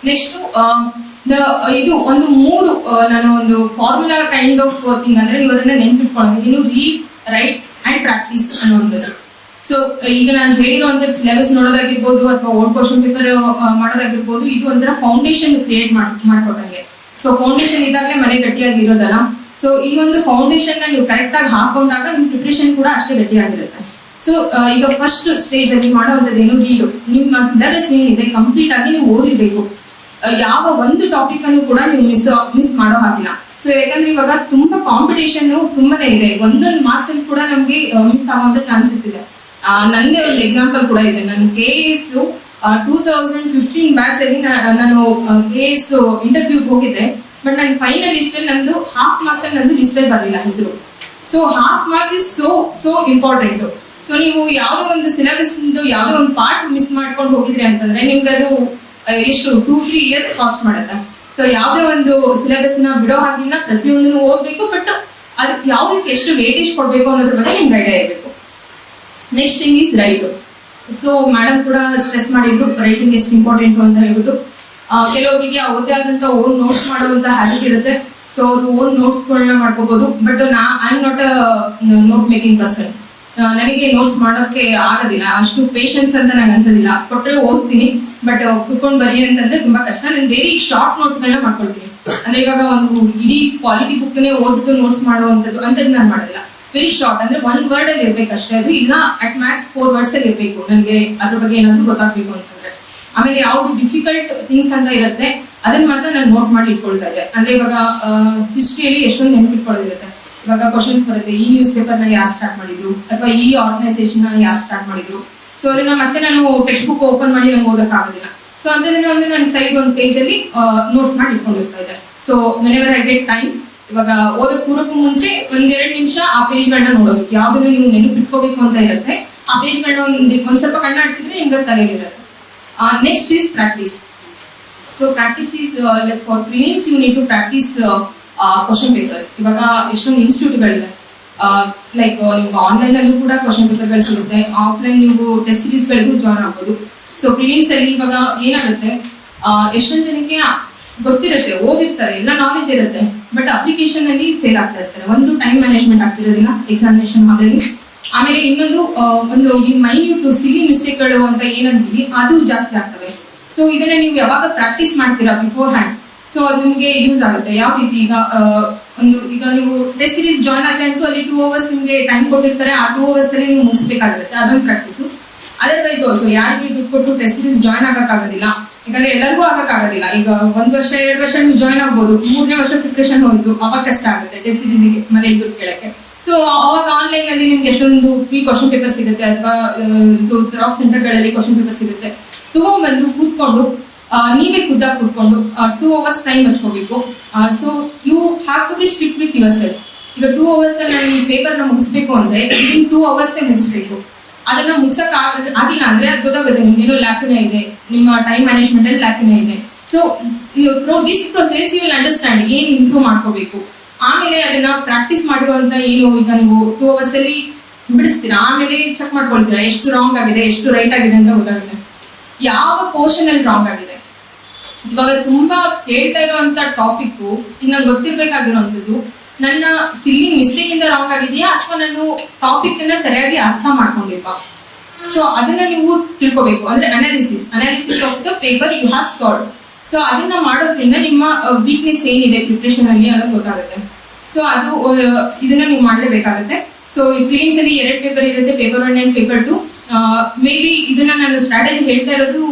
[SPEAKER 1] ನೆಕ್ಸ್ಟ್ ಇದು ಒಂದು ಮೂರು ನಾನು ಒಂದು ಫಾರ್ಮುಲಾ ಕೈಂಡ್ ಆಫ್ ಥಿಂಗ್ ಅಂದ್ರೆ ನೀವು ಅದನ್ನ ನೆನ್ಪಿಟ್ಕೊಳ್ಳೋದು ಇನ್ನು ರೀಡ್ ರೈಟ್ ಅಂಡ್ ಪ್ರಾಕ್ಟೀಸ್ ಅನ್ನುವಂಥದ್ದು ಸೊ ಈಗ ನಾನು ಹೇಳಿರುವಂತ ಸಿಲೆಬಸ್ ನೋಡೋದಾಗಿರ್ಬೋದು ಅಥವಾ ಓಲ್ಡ್ ಕ್ವಶನ್ ಪೇಪರ್ ಮಾಡೋದಾಗಿರ್ಬೋದು, ಇದು ಒಂಥರ ಫೌಂಡೇಶನ್ ಕ್ರಿಯೇಟ್ ಮಾಡ್ಕೊಟ್ಟಂಗೆ. ಸೊ ಫೌಂಡೇಶನ್ ಇದಾಗಲೇ ಮನೆ ಗಟ್ಟಿಯಾಗಿ ಇರೋದಲ್ಲ. ಸೊ ಈ ಒಂದು ಫೌಂಡೇಶನ್ ನೀವು ಕರೆಕ್ಟ್ ಆಗಿ ಹಾಕೊಂಡಾಗ ನಿಮ್ ಪ್ರಿಪ್ರೇಷನ್ ಕೂಡ ಅಷ್ಟೇ ಗಟ್ಟಿಯಾಗಿರುತ್ತೆ. ಸೊ ಈಗ ಫಸ್ಟ್ ಸ್ಟೇಜ್ ಅಲ್ಲಿ ಮಾಡುವಂಥದ್ದು ಏನು? ರೀಡು ನಿಮ್ಮ ಸಿಲೆಬಸ್ ಏನಿದೆ ಕಂಪ್ಲೀಟ್ ಆಗಿ ನೀವು ಓದಿರ್ಬೇಕು. ಯಾವ ಒಂದು ಟಾಪಿಕ್ ಅನ್ನು ಕೂಡ ನೀವು ಮಿಸ್ ಮಿಸ್ ಮಾಡೋ ಹಾಗಿಲ್ಲ. ಸೊ ಯಾಕಂದ್ರೆ ಇವಾಗ ತುಂಬಾ ಕಾಂಪಿಟೇಷನ್ ತುಂಬಾನೇ ಇದೆ. ಒಂದೊಂದು ಮಾರ್ಕ್ಸ್ ಅಲ್ಲಿ ಕೂಡ ನಮ್ಗೆ ಮಿಸ್ ಆಗುವಂತ ಚಾನ್ಸಸ್ ಇದೆ. ನಂದೇ ಒಂದು ಎಕ್ಸಾಂಪಲ್ ಕೂಡ ಇದೆ. ನಾನು K S two thousand fifteen batch ಅಲ್ಲಿ ನಾನು ಕೆ ಎಸ್ ಇಂಟರ್ವ್ಯೂಗೆ ಹೋಗಿದ್ದೆ. ಬಟ್ ನನ್ನ ಫೈನಲ್ ಲಿಸ್ಟ್ ಅಲ್ಲಿ ನಂದು ಹಾಫ್ ಮಾರ್ಕ್ಸ್ ಅಲ್ಲಿ ನಂದು ಲಿಸ್ಟ್ ಅಲ್ಲಿ ಬರಲಿಲ್ಲ ಹೆಸರು. So half marks is so so important so ನೀವು ಯಾವುದೋ ಒಂದು ಸಿಲೆಬಸ್ ಯಾವುದೋ ಒಂದು ಪಾರ್ಟ್ ಮಿಸ್ ಮಾಡ್ಕೊಂಡು ಹೋಗಿದ್ರಿ ಅಂತಂದ್ರೆ ನಿಮ್ಗೆ ಅದು ಎಷ್ಟು ಟೂ ತ್ರೀ ಇಯರ್ಸ್ ಕಾಸ್ಟ್ ಮಾಡುತ್ತೆ. ಸೊ ಯಾವುದೇ ಒಂದು ಸಿಲೆಬಸ್ನ ಬಿಡೋ ಹಾಗಿಲ್ಲ. ಪ್ರತಿಯೊಂದನ್ನು ಓದ್ಬೇಕು ಬಟ್ ಅದಕ್ಕೆ ಯಾವುದಕ್ಕೆ ಎಷ್ಟು ವೇಟೇಜ್ ಕೊಡ್ಬೇಕು ಅನ್ನೋದ್ರ ಬಗ್ಗೆ ನಿಮ್ಗೆ ಐಡಿಯಾ ಇರಬೇಕು. Next thing is write so madam ಕೂಡ ಸ್ಟ್ರೆಸ್ ಮಾಡಿದ್ರು ರೈಟಿಂಗ್ ಎಷ್ಟು ಇಂಪಾರ್ಟೆಂಟ್ ಅಂತ ಹೇಳ್ಬಿಟ್ಟು. ಕೆಲವೊಬ್ಬರಿಗೆ ಅವ್ರದೇ ಆದಂತ ಓನ್ ನೋಟ್ಸ್ ಮಾಡುವಂತ ಹ್ಯಾಬಿಟ್ ಇರುತ್ತೆ. ಸೊ ಅವರು ಓನ್ ನೋಟ್ಸ್ಗಳನ್ನ ಮಾಡ್ಕೋಬಹುದು ಬಟ್ ನಾ I am not note making person ನನಗೆ ನೋಟ್ಸ್ ಮಾಡೋಕೆ ಆಗೋದಿಲ್ಲ. ಅಷ್ಟು ಪೇಷನ್ಸ್ ಅಂತ ನಂಗೆ ಅನ್ಸೋದಿಲ್ಲ. ಕೊಟ್ಟರೆ ಓದ್ತೀನಿ ಬಟ್ ಕುತ್ಕೊಂಡು ಬರಿ ಅಂತಂದ್ರೆ ತುಂಬಾ ಕಷ್ಟ. ನಾನು ವೆರಿ ಶಾರ್ಟ್ ನೋಟ್ಸ್ಗಳನ್ನ ಮಾಡ್ಕೊಳ್ತೀನಿ. ಅಂದ್ರೆ ಇವಾಗ ಒಂದು ಇಡೀ ಕ್ವಾಲಿಟಿ ಬುಕ್ನೇ ಓದ್ಬಿಟ್ಟು ನೋಟ್ಸ್ ಮಾಡುವಂಥದ್ದು ಅಂತದ್ದು ನಾನು ಮಾಡಲ್ಲ. ವೆರಿ ಶಾರ್ಟ್ ಅಂದ್ರೆ ಒನ್ ವರ್ಡ್ ಅಲ್ಲಿ ಇರ್ಬೇಕು ಅಷ್ಟೇ. ಅದು ಇಲ್ಲ ಅಟ್ ಮ್ಯಾಕ್ಸ್ ಫೋರ್ ವರ್ಡ್ಸ್ ಅಲ್ಲಿ ಇರ್ಬೇಕು. ನನಗೆ ಅದ್ರ ಬಗ್ಗೆ ಏನಾದ್ರು ಗೊತ್ತಾಗ್ಬೇಕು ಅಂತಂದ್ರೆ. ಆಮೇಲೆ ಯಾವ್ದು ಡಿಫಿಕಲ್ಟ್ ಥಿಂಗ್ಸ್ ಅಂತ ಇರುತ್ತೆ ಅದನ್ನ ಮಾತ್ರ ನಾನು ನೋಟ್ ಮಾಡಿ ಇಟ್ಕೊಳ್ತಾ ಇದ್ದೆ. ಅಂದ್ರೆ ಇವಾಗ ಹಿಸ್ಟ್ರಿಯಲ್ಲಿ ಎಷ್ಟೊಂದು ನೆನಪಿಟ್ಕೊಳ್ಳೋದಿರುತ್ತೆ ಇವಾಗ ಕ್ವಶನ್ಸ್ ಬರುತ್ತೆ. ಈ ನ್ಯೂಸ್ ಪೇಪರ್ನ ಯಾರು ಸ್ಟಾರ್ಟ್ ಮಾಡಿದ್ರು? ಅಥವಾ ಈ ಆರ್ಗನೈಸೇಷನ್ ಯಾರು ಸ್ಟಾರ್ಟ್ ಮಾಡಿದ್ರು? ಸೊ ಅದನ್ನ ಮತ್ತೆ ನಾನು ಟೆಕ್ಸ್ಟ್ ಬುಕ್ ಓಪನ್ ಮಾಡಿ ನಂಗೆ ಓದಕ್ಕಾಗೋದಿಲ್ಲ ಸೊ ಅದನ್ನ ಒಂದು ನನ್ನ ಸೈಡ್ ಒಂದು ಪೇಜ್ ಅಲ್ಲಿ ನೋಟ್ಸ್ ಮಾಡಿ ಇಟ್ಕೊಂಡಿರ್ತಾ ಇದ್ದೆ. So whenever I get time ಇವಾಗ ಓದಕ್ ಪೂರಕ್ಕೂ ಮುಂಚೆ ಒಂದೆರಡು ನಿಮಿಷ ಆ ಪೇಜ್ಗಳನ್ನ ನೋಡೋದು. ಯಾವ್ದು ನೀವು ನೆನಪಿಟ್ಕೋಬೇಕು ಅಂತ ಇರುತ್ತೆ. ಆ ಪೇಜ್ಗಳನ್ನ ಒಂದು ಒಂದ್ ಸ್ವಲ್ಪ ಕಣ್ಣಾಡಿಸಿದ್ರೆ ನಿಮ್ಗೆ ತಲೆಗಿರುತ್ತೆ. Next is practice so practice is for prelims you need to practice question papers ಇವಾಗ ಎಷ್ಟೊಂದು ಇನ್ಸ್ಟಿಟ್ಯೂಟ್ಗಳಿದೆ ಲೈಕ್ ನಿಮ್ಗೆ ಆನ್ಲೈನ್ ಅಲ್ಲೂ ಕೂಡ ಕ್ವಶನ್ ಪೇಪರ್ಗಳು ಸಿಗುತ್ತೆ. ಆಫ್ಲೈನ್ ನೀವು ಟೆಸ್ಟ್ ಸೀರೀಸ್ಗಳಿಗೂ ಜಾಯ್ನ್ ಆಗ್ಬೋದು. ಸೊ ಪ್ರಿಲಿಮ್ಸ್ ಅಲ್ಲಿ ಇವಾಗ ಏನಾಗುತ್ತೆ? ಎಷ್ಟೊಂದು ಜನಕ್ಕೆ ಗೊತ್ತಿರುತ್ತೆ, ಓದಿರ್ತಾರೆ, ಎಲ್ಲ ನಾಲೆಜ್ ಇರುತ್ತೆ ಬಟ್ ಅಪ್ಲಿಕೇಶನ್ ಅಲ್ಲಿ ಫೇಲ್ ಆಗ್ತಾ ಇರ್ತಾರೆ. ಒಂದು ಟೈಮ್ ಮ್ಯಾನೇಜ್ಮೆಂಟ್ ಆಗ್ತಿರೋದಿಲ್ಲ ಎಕ್ಸಾಮಿನೇಷನ್ ಹಾಲಲ್ಲಿ ಆಮೇಲೆ ಇನ್ನೊಂದು ಒಂದು ಮೈನ್ಯೂಟ್ ಸಿಲಿ ಮಿಸ್ಟೇಕ್ಗಳು ಅಂತ ಏನಂತೀವಿ, ಅದು ಜಾಸ್ತಿ ಆಗ್ತವೆ. ಸೊ ಇದನ್ನ ನೀವು ಯಾವಾಗ ಪ್ರಾಕ್ಟೀಸ್ ಮಾಡ್ತೀರಾ ಬಿಫೋರ್ ಹ್ಯಾಂಡ್ ಸೊ ಅದು ನಿಮಗೆ ಯೂಸ್ ಆಗುತ್ತೆ. ಯಾವ ರೀತಿ ಈಗ ಒಂದು, ಈಗ ನೀವು ಟೆಸ್ಟ್ ಸೀರೀಸ್ ಜಾಯ್ನ್ ಆದ್ರೆ ಅಂತೂ ಅಲ್ಲಿ ಟೂ ಅವರ್ಸ್ ನಿಮಗೆ ಟೈಮ್ ಕೊಟ್ಟಿರ್ತಾರೆ. ಆ ಟೂ ಅವರ್ಸ್ ಅಲ್ಲಿ ನೀವು ಮುಗಿಸ್ಬೇಕಾಗುತ್ತೆ. ಅದೊಂದು ಪ್ರಾಕ್ಟೀಸು ಅದರ್ವೈಸ್ ಆಲ್ಸೋ ಯಾರಿಗೆ ದುಡ್ಡು ಕೊಟ್ಟು ಟೆಸ್ಟ್ ಸೀರೀಸ್ ಜಾಯ್ನ್ ಆಗೋಕ್ಕಾಗೋದಿಲ್ಲ. ಯಾಕಂದ್ರೆ ಎಲ್ಲರಿಗೂ ಆಗೋಕ್ಕಾಗೋದಿಲ್ಲ. ಈಗ ಒಂದು ವರ್ಷ, ಎರಡು ವರ್ಷ ನೀವು ಜಾಯ್ನ್ ಆಗ್ಬೋದು. ಮೂರನೇ ವರ್ಷ ಪ್ರಿಪ್ರೇಷನ್ ಹೋಯ್ತು. ಅವಾಗ ಕಷ್ಟ ಆಗುತ್ತೆ ಟೆಸ್ಟ್ ಸೀರೀಸ್ಗೆ ಮನೆ ದುಡ್ಡು ಕೇಳಕ್ಕೆ. ಸೊ ಅವಾಗ ಆನ್ಲೈನ್ ಅಲ್ಲಿ ನಿಮ್ಗೆ ಎಷ್ಟೊಂದು ಫ್ರೀ ಕ್ವಶನ್ ಪೇಪರ್ ಸಿಗುತ್ತೆ. ಅಥವಾ ಇದು ಸೆಂಟರ್ಗಳಲ್ಲಿ ಕ್ವಶನ್ ಪೇಪರ್ ಸಿಗುತ್ತೆ. ತಗೊಂಡ್ಬಂದು ಕೂತ್ಕೊಂಡು ನೀವೇ ಖುದ್ದಾಗಿ ಕೂತ್ಕೊಂಡು two hours time ಹಚ್ಕೋಬೇಕು. So you have to be strict with yourself ಈಗ ಟೂ ಅವರ್ಸ್ ನಾನು ಈ ಪೇಪರ್ನ ಮುಗಿಸ್ಬೇಕು ಅಂದ್ರೆ ವಿದಿನ್ ಟೂ ಅವರ್ಸ್ ಮುಗಿಸ್ಬೇಕು. ಅದನ್ನ ಮುಗಿಸಕ್ ಆಗ- ಆಗಿಲ್ಲ ಅಂದ್ರೆ ಅದು ಗೊತ್ತಾಗುತ್ತೆ ನಿಮ್ಗೇನೋ ಲ್ಯಾಕಿನ ಇದೆ, ನಿಮ್ಮ ಟೈಮ್ ಮ್ಯಾನೇಜ್ಮೆಂಟ್ ಅಲ್ಲಿ ಲ್ಯಾಕಿನ ಇದೆ. So you this process you will understand ಏನ್ ಇಂಪ್ರೂವ್ ಮಾಡ್ಕೋಬೇಕು. ಆಮೇಲೆ ಅದನ್ನ ಪ್ರಾಕ್ಟೀಸ್ ಮಾಡಿರುವಂತ ಏನು ಈಗ ನೀವು ಟೂ ಅವರ್ಸ್ ಅಲ್ಲಿ ಬಿಡಿಸ್ತೀರಾ? ಆಮೇಲೆ ಚೆಕ್ ಮಾಡ್ಕೊಳ್ತೀರಾ? ಎಷ್ಟು ರಾಂಗ್ ಆಗಿದೆ, ಎಷ್ಟು ರೈಟ್ ಆಗಿದೆ ಅಂತ ಗೊತ್ತಾಗುತ್ತೆ. ಯಾವ ಪೋರ್ಷನ್ ಅಲ್ಲಿ ರಾಂಗ್ ಆಗಿದೆ? ಇವಾಗ ತುಂಬಾ ಹೇಳ್ತಾ ಇರುವಂತ ಟಾಪಿಕ್ ನಂಗೆ ಗೊತ್ತಿರ್ಬೇಕಾಗಿರುವಂತದ್ದು ನನ್ನ ಸಿಲ್ಲಿ ಮಿಸ್ಟೇಕ್ ಇಂದ ರಾಂಗ್ ಆಗಿದೆಯಾ ಅಥವಾ ನಾನು ಟಾಪಿಕ್ ಅನ್ನ ಸರಿಯಾಗಿ ಅರ್ಥ ಮಾಡ್ಕೊಂಡಿಲ್ವಾ? ಸೊ ಅದನ್ನ ನೀವು ತಿಳ್ಕೊಬೇಕು. ಅಂದ್ರೆ analysis analysis of the paper you have solve so ಅದನ್ನ ಮಾಡೋದ್ರಿಂದ ನಿಮ್ಮ ವೀಕ್ನೆಸ್ ಏನಿದೆ ಪ್ರಿಪ್ರೇಷನ್ ಅಲ್ಲಿ ಅನ್ನೋದು ಗೊತ್ತಾಗುತ್ತೆ. ಸೊ ಅದು ಆ, ಇದನ್ನ ನೀವು ಮಾಡಲೇಬೇಕಾಗುತ್ತೆ. ಸೊ ಕ್ಲೀನ್ಸ್ ಅಲ್ಲಿ ಎರಡು ಪೇಪರ್ ಇರುತ್ತೆ paper one and paper two may be ಇದನ್ನ ನಾನು ಸ್ಟ್ರಾಟಜಿ ಹೇಳ್ತಾ ಇರೋದು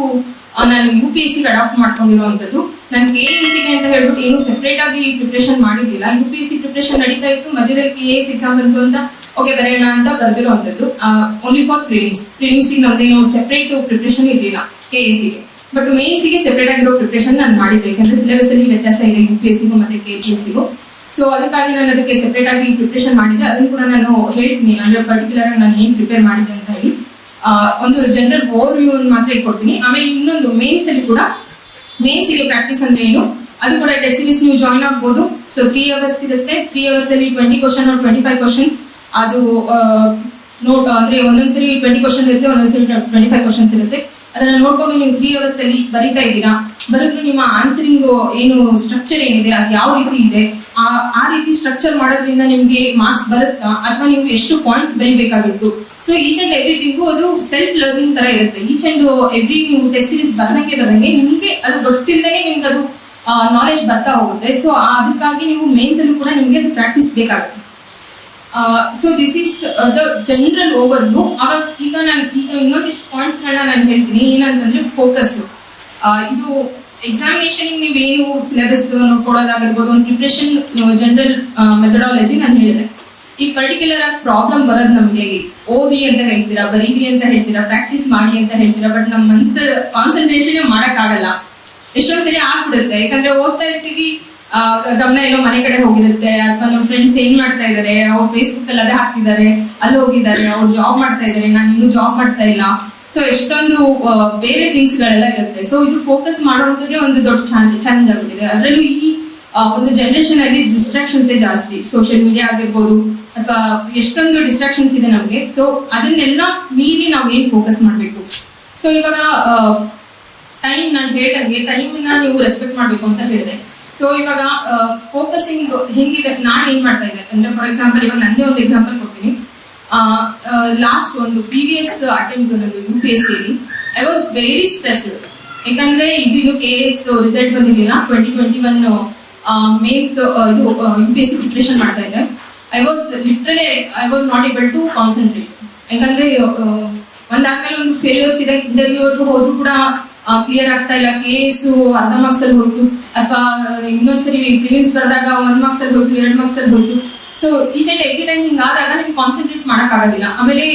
[SPEAKER 1] ನಾನು ಯು ಪಿ ಎಸ್ ಸಿಗೆ ಅಡಾಪ್ಟ್ ಮಾಡ್ಕೊಂಡಿರುವಂತದ್ದು ನಾನು ಕೆ ಎ ಸಿಗೆ ಅಂತ ಹೇಳ್ಬಿಟ್ಟು ಏನು ಸೆಪರೇಟ್ ಆಗಿ preparation ಮಾಡಿದ್ದಿಲ್ಲ. U P S C preparation ನಡೀತಾ ಇತ್ತು. ಮಧ್ಯದಲ್ಲಿ ಕೆ ಎಸ್ ಎಕ್ಸಾಮ್ ಬಂತು ಅಂತ ಓಕೆ ಬರೆಯೋಣ ಅಂತ ಬರ್ದಿರುವಂತದ್ದು ಓನ್ಲಿ ಫಾರ್ ಪ್ರಿಲಿಮ್ಸ್ ಪ್ರಿಲಿಮ್ಸ್ ನಮ್ದೇನು ಸೆಪರೇಟ್ ಪ್ರಿಪ್ರೇಷನ್ ಇರಲಿಲ್ಲ ಕೆ ಎ ಸಿಗೆ ಬಟ್ ಮೇನ್ಸಿಗೆ ಸೆಪರೇಟ್ ಆಗಿರೋ ಪ್ರಿಪ್ರೇಷನ್ ನಾನು ಮಾಡಿದ್ದೆ. ಯಾಕಂದ್ರೆ ಸಿಲೆಬಸ್ ಅಲ್ಲಿ ವ್ಯತ್ಯಾಸ ಇದೆ ಯು ಪಿ ಎಸ್ ಸಿಗೂ ಮತ್ತೆ ಕೆ ಪಿ ಎಸ್ ಸಿಗೂ ಸೊ ಅದಕ್ಕಾಗಿ ನಾನು ಅದಕ್ಕೆ ಸೆಪರೇಟ್ ಆಗಿ ಪ್ರಿಪ್ರೇಷನ್ ಮಾಡಿದ್ದೆ. ಅದನ್ನು ಕೂಡ ನಾನು ಹೇಳ್ತೀನಿ. ಅಂದ್ರೆ ಪರ್ಟಿಕ್ಯುಲರ್ ನಾನು ಏನು ಪ್ರಿಪೇರ್ ಮಾಡಿದ್ದೆ ಅಂತ ಹೇಳಿ. ಒಂದು ಜನರಲ್ ಓವರ್ ವ್ಯೂ ಮಾತ್ರ ಕೊಡ್ತೀನಿ ಆಮೇಲೆ ಇನ್ನೊಂದು ಮೇನ್ಸ್ ಅಲ್ಲಿ ಕೂಡ ಮೇನ್ಸ್ಗೆ ಪ್ರಾಕ್ಟೀಸ್ ಅಂದ್ರೆ ಏನು? ಅದು ಕೂಡ ಟೆಸ್ಟ್ ನೀವು ಜಾಯಿನ್ ಆಗ್ಬೋದು. ಸೊ ತ್ರೀ ಅವರ್ಸ್ ಇರುತ್ತೆ. ತ್ರೀ ಅವರ್ಸ್ ಅಲ್ಲಿ twenty question twenty five question ಅದು ನೋಟ್ ಅಂದ್ರೆ ಒಂದೊಂದ್ಸರಿ ಟ್ವೆಂಟಿ ಕ್ವಶನ್ ಇರುತ್ತೆ, ಒಂದೊಂದ್ಸರಿ ಟ್ವೆಂಟಿ ಫೈವ್ ಕ್ವಶನ್ಸ್ ಇರುತ್ತೆ. ಅದನ್ನ ನೋಡ್ಕೊಂಡು ನೀವು ತ್ರೀ ಅವರ್ಸ್ ಅಲ್ಲಿ ಬರೀತಾ ಇದ್ದೀರಾ? ಬರೆದ್ರು ನಿಮ್ಮ ಆನ್ಸರಿಂಗ್ ಏನು ಸ್ಟ್ರಕ್ಚರ್ ಏನಿದೆ, ಅದು ಯಾವ ರೀತಿ ಇದೆ? ಆ ರೀತಿ ಸ್ಟ್ರಕ್ಚರ್ ಮಾಡೋದ್ರಿಂದ ನಿಮ್ಗೆ ಮಾರ್ಕ್ಸ್ ಬರುತ್ತಾ? ಅಥವಾ ನೀವು ಎಷ್ಟು ಪಾಯಿಂಟ್ಸ್ ಬರೀಬೇಕಾಗಿತ್ತು? ಸೊ ಈಚ್ ಅಂಡ್ ಎವ್ರಿಥಿಂಗು ಅದು ಸೆಲ್ಫ್ ಲರ್ನಿಂಗ್ ತರ ಇರುತ್ತೆ. ಈಚ್ ಅಂಡ್ ಎವ್ರಿ ನೀವು ಟೆಸ್ಟ್ ಸೀರೀಸ್ ಬರ್ದಂಗೆ ಬರ್ದಂಗೆ ನಿಮ್ಗೆ ಅದು ಗೊತ್ತಿಲ್ಲದೆ ನಿಮ್ಗೆ ಅದು ನಾಲೆಜ್ ಬರ್ತಾ ಹೋಗುತ್ತೆ. ಸೊ ಅದಕ್ಕಾಗಿ ನೀವು ಮೇನ್ಸ್ ಅಲ್ಲೂ ಕೂಡ ನಿಮ್ಗೆ ಅದು ಪ್ರಾಕ್ಟೀಸ್ ಬೇಕಾಗುತ್ತೆ. So this is the general overview ಅವಾಗ ಈಗ ನಾನು, ಈಗ ಇನ್ನೊಂದಿಷ್ಟು ಪಾಯಿಂಟ್ಸ್ ಗಳನ್ನ ನಾನು ಹೇಳ್ತೀನಿ. ಏನಂತಂದ್ರೆ ಫೋಕಸ್ ಇದು ಎಕ್ಸಾಮಿನೇಷನ್ ನೀವೇನು ಸಿಲೆಬಸ್ ನೋಡ್ಕೊಳ್ಳೋದಾಗಿರ್ಬೋದು ಒಂದು ಪ್ರಿಪ್ರೇಷನ್ ಜನರಲ್ ಮೆಥಡಾಲಜಿ ನಾನು ಹೇಳಿದೆ. ಈ ಪರ್ಟಿಕ್ಯುಲರ್ ಆಗಿ ಪ್ರಾಬ್ಲಮ್ ಬರೋದು ನಮ್ಗೆ ಓದಿ ಅಂತ ಹೇಳ್ತೀರಾ, ಬರೀರಿ ಅಂತ ಹೇಳ್ತೀರಾ ಪ್ರಾಕ್ಟೀಸ್ ಮಾಡಿ ಅಂತ ಹೇಳ್ತೀರಾ ಬಟ್ ನಮ್ಮ ಮನ್ಸ ಕಾನ್ಸಂಟ್ರೇಷನ್ ಮಾಡಕ್ಕಾಗಲ್ಲ. ಎಷ್ಟೊಂದ್ ಸರಿ ಆಗ್ಬಿಡುತ್ತೆ. ಯಾಕಂದ್ರೆ ಓದ್ತಾ ಇರ್ತೀವಿ ಗಮನ ಎಲ್ಲೋ ಮನೆ ಕಡೆ ಹೋಗಿರುತ್ತೆ, ಅಥವಾ ನಮ್ಮ ಫ್ರೆಂಡ್ಸ್ ಏನ್ ಮಾಡ್ತಾ ಇದಾರೆ, ಅವ್ರು ಫೇಸ್ಬುಕ್ ಅಲ್ಲಿ ಅದೇ ಹಾಕಿದ್ದಾರೆ ಅಲ್ಲಿ ಹೋಗಿದ್ದಾರೆ, ಅವ್ರು ಜಾಬ್ ಮಾಡ್ತಾ ಇದಾರೆ, ನಾನು ಇನ್ನೂ ಜಾಬ್ ಮಾಡ್ತಾ ಇಲ್ಲ. ಸೊ ಎಷ್ಟೊಂದು ಬೇರೆ ಥಿಂಗ್ಸ್ ಗಳೆಲ್ಲ ಇರುತ್ತೆ. ಸೊ ಇದು ಫೋಕಸ್ ಮಾಡುವಂಥದ್ದೇ ಒಂದು ದೊಡ್ಡ ಚಾಲೆಂಜ್ ಆಗುತ್ತಿದೆ ಅದರಲ್ಲೂ ಈ ಒಂದು ಜನರೇಷನ್ ಅಲ್ಲಿ ಡಿಸ್ಟ್ರಾಕ್ಷನ್ಸ್ ಜಾಸ್ತಿ. ಸೋಷಿಯಲ್ ಮೀಡಿಯಾ ಆಗಿರ್ಬೋದು, ಅಥವಾ ಎಷ್ಟೊಂದು ಡಿಸ್ಟ್ರಾಕ್ಷನ್ಸ್ ಇದೆ ನಮಗೆ. ಸೊ ಅದನ್ನೆಲ್ಲ ಮೀರಿ ನಾವು ಏನ್ ಫೋಕಸ್ ಮಾಡಬೇಕು? ಸೊ ಇವಾಗ ಟೈಮ್ ನಾನು ಹೇಳ್ದಂಗೆ ಟೈಮ್ನ ನೀವು ರೆಸ್ಪೆಕ್ಟ್ ಮಾಡಬೇಕು ಅಂತ ಹೇಳಿದೆ. ಸೊ ಇವಾಗ ಫೋಕಸಿಂಗ್ ಹೆಂಗಿದೆ? ನಾನು ಏನ್ ಮಾಡ್ತಾ ಇದ್ದೆ? ಅಂದ್ರೆ ಫಾರ್ ಎಕ್ಸಾಂಪಲ್ ಇವಾಗ ನಂದೇ ಒಂದು ಎಕ್ಸಾಂಪಲ್ ಕೊಡ್ತೀನಿ. ಲಾಸ್ಟ್ ಒಂದು ಪ್ರೀವಿಯಸ್ ಅಟೆಂಪ್ಟ್ ನಂದು ಯು ಪಿ ಎಸ್ ಸಿಯಲ್ಲಿ ಐ ವಾಸ್ ವೆರಿ ಸ್ಟ್ರೆಸ್ಡ್ ಯಾಕಂದ್ರೆ, ಇದು ಕೆ ಎಸ್ ರಿಸಲ್ಟ್ ಬಂದಿರಲಿಲ್ಲ. ಟ್ವೆಂಟಿ ಟ್ವೆಂಟಿ ಒನ್ ಮೇನ್ಸ್ ಇದು ಯು ಪಿ ಎಸ್ ಸಿ ಮಾಡ್ತಾ ಇದ್ದೆ. I was literally I was not able to concentrate ಯಾಕಂದ್ರೆ ಒಂದಾದ್ಮೇಲೆ ಒಂದು ಫೇಲ್ಯೂರ್ಸ್ ಇದೆ ಇಂಟರ್ವ್ಯೂವರೆಗೂ ಹೋದ್ರು ಕೂಡ ಕ್ಲಿಯರ್ ಆಗ್ತಾ ಇಲ್ಲ. ಕೇಸು ಅರ್ಧ ಮಾರ್ಕ್ಸ್ ಅಲ್ಲಿ ಹೋಯ್ತು. ಅಥವಾ ಇನ್ನೊಂದ್ಸರಿ ಪ್ರಿಲಿಮ್ಸ್ ಬರೆದಾಗ ಒಂದ್ ಮಾರ್ಕ್ಸ್ ಅಲ್ಲಿ ಹೋಯ್ತು, ಎರಡು ಮಾರ್ಕ್ಸ್ ಅಲ್ಲಿ ಹೋಯ್ತು. So each and every time ಆದಾಗ ನಿಮ್ಗೆ ಕಾನ್ಸಂಟ್ರೇಟ್ ಮಾಡಕ್ ಆಗೋದಿಲ್ಲ. ಆಮೇಲೆ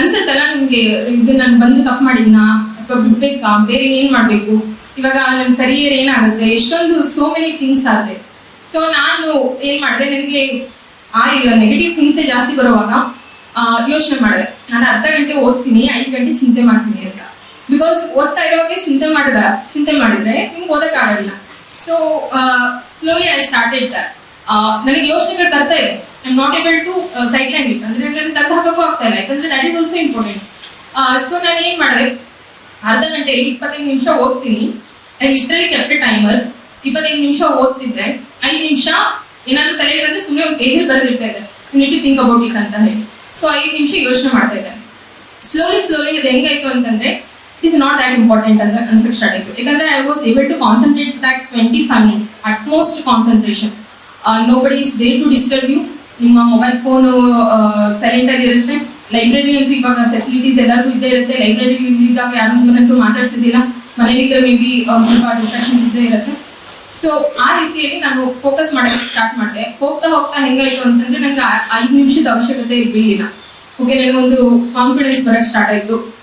[SPEAKER 1] ಅನ್ಸತ್ತಲ್ಲ ನಿಮ್ಗೆ, ಇದು ನಾನು ಬಂದು ತಪ್ಪು ಮಾಡಿದ್ನಾ, ಅಥವಾ ಬಿಡ್ಬೇಕಾ, ಬೇರೆ ಏನ್ ಮಾಡ್ಬೇಕು? ಇವಾಗ ನನ್ನ ಕರಿಯರ್ ಏನಾಗುತ್ತೆ? ಎಷ್ಟೊಂದು ಸೋ ಮೆನಿ ಥಿಂಗ್ಸ್ ಆಗುತ್ತೆ ಸೊ ನಾನು ಏನ್ ಮಾಡಿದೆ? ನನಗೆ, ಆ ಈಗ ನೆಗೆಟಿವ್ ಥಿಂಗ್ಸೇ ಜಾಸ್ತಿ ಬರುವಾಗ ಯೋಚನೆ ಮಾಡಿದೆ. ನಾನು ಅರ್ಧ ಗಂಟೆ ಓದ್ತೀನಿ, ಐದು ಗಂಟೆ ಚಿಂತೆ ಮಾಡ್ತೀನಿ ಅಂತ. ಬಿಕಾಸ್ ಓದ್ತಾ ಇರುವಾಗ ಚಿಂತೆ ಮಾಡಿದ, ಚಿಂತೆ ಮಾಡಿದ್ರೆ ನಿಮ್ಗೆ ಓದಕ್ಕಾಗಲ್ಲ ಸೊ ಸ್ಲೋಲಿ ಐ ಸ್ಟಾರ್ಟೆಡ್ ನನಗೆ ಯೋಚನೆಗಳು ಬರ್ತಾ ಇದೆ. I not able to sideline it ಅಂದ್ರೆ ನನಗೆ ತೆಗೆದು ಹಾಕೋಕ್ಕೂ ಆಗ್ತಾ ಇಲ್ಲ. ಯಾಕಂದ್ರೆ that is also important so ನಾನು ಏನ್ ಮಾಡಿದೆ? ಅರ್ಧ ಗಂಟೆಯಲ್ಲಿ ಇಪ್ಪತ್ತೈದು ನಿಮಿಷ ಓದ್ತೀನಿ. ಐ ಲಿಟ್ರಲಿ ಕೆಪ್ಟ್ ಟೈಮರ್ ಇಪ್ಪತ್ತೈದು ನಿಮಿಷ ಓದ್ತಿದ್ದೆ. ಐದು ನಿಮಿಷ ಏನಾದ್ರು ತಲೆ ಬಂದ್ರೆ ಸುಮ್ಮನೆ ಒಂದು ಪೇಜಲ್ಲಿ ಬರೆದಿರ್ತಾ ಇದೆ ನಿಟ್ಟು ತಿಂಕ್ ಅಬೌಟ್ ಇಟ್ ಅಂತ ಹೇಳಿ. ಸೊ ಐದು ನಿಮಿಷ ಯೋಚನೆ ಮಾಡ್ತಾ ಇದ್ದೆ. ಸ್ಲೋಲಿ ಸ್ಲೋಲಿ ಅದು ಹೆಂಗಾಯ್ತು ಅಂತಂದ್ರೆ ಇಸ್ ನಾಟ್ ದಟ್ ಇಂಪಾರ್ಟೆಂಟ್ ಅಂತ ಅನ್ಸಕ್ ಸ್ಟಾರ್ಟ್ ಆಯ್ತು. ಯಾಕಂದ್ರೆ I was able to concentrate that twenty five minutes at most concentration nobody is there to disturb you ನಿಮ್ಮ ಮೊಬೈಲ್ ಫೋನು ಸೈಲೆಂಟ್ ಆಗಿ ಇರುತ್ತೆ. ಲೈಬ್ರರಿ ಅಂತೂ ಇವಾಗ ಫೆಸಿಲಿಟೀಸ್ ಎಲ್ಲರಿಗೂ ಇದ್ದೇ ಇರುತ್ತೆ. ಲೈಬ್ರರಿ ಇದ್ದಾಗ ಯಾರು ನಿಮ್ಮನ್ನಂತೂ ಮಾತಾಡ್ಸಿದಿಲ್ಲ. ಮನೇಲಿದ್ರೆ ಮೇ ಬಿ ಸ್ವಲ್ಪ ಡಿಸ್ಟ್ರಾಕ್ಷನ್ ಇದ್ದೇ ಇರುತ್ತೆ. ಸೊ ಆ ರೀತಿಯಲ್ಲಿ ನಾನು ಫೋಕಸ್ ಮಾಡೋಕ್ಕೆ ಸ್ಟಾರ್ಟ್ ಮಾಡಿದೆ. ಹೋಗ್ತಾ ಹೋಗ್ತಾ ಹೆಂಗಾಯ್ತು ಅಂತಂದ್ರೆ ನಂಗೆ ಆ- ಐದು ನಿಮಿಷದ ಅವಶ್ಯಕತೆ ಬೀಳಿಲ್ಲ ಓಕೆ ನನಗೊಂದು ಕಾನ್ಫಿಡೆನ್ಸ್ ಬರಕ್ಕೆ ಸ್ಟಾರ್ಟ್ ಆಯ್ತು.